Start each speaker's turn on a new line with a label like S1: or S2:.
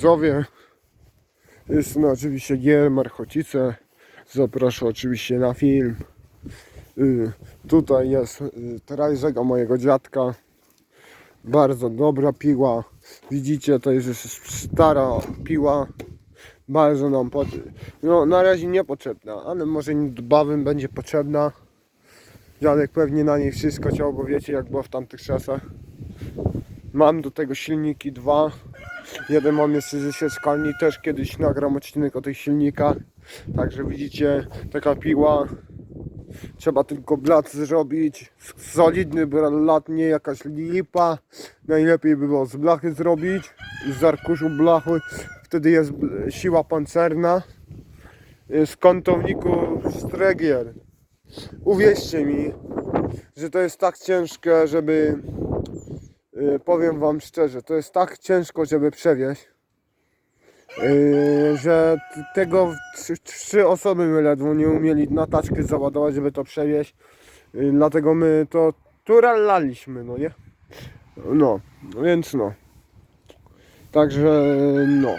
S1: widzowie. Jest no oczywiście Gier Marchocice. Zapraszam oczywiście na film. Y, tutaj jest y, mojego dziadka. Bardzo dobra piła. Widzicie, to jest już stara piła. Bardzo nam. No na razie niepotrzebna, ale może niedbawym będzie potrzebna. Dziadek pewnie na niej wszystko ciął, bo wiecie jak było w tamtych czasach. Mam do tego silniki dwa. Jeden mam jeszcze ze sieczkalni, też kiedyś nagram odcinek o tych silnikach. Także widzicie, taka piła. Trzeba tylko blat zrobić. Solidny blat, nie jakaś lipa. Najlepiej by było z blachy zrobić. Z arkuszu blachy. Wtedy jest siła pancerna. Z kątowniku Stregier. Uwierzcie mi, że to jest tak ciężkie, żeby powiem wam szczerze, to jest tak ciężko, żeby przewieźć, yy, że tego trzy, osoby my ledwo nie umieli na taczkę załadować, żeby to przewieźć. Yy, dlatego my to turalaliśmy, no nie? No, więc no. Także no.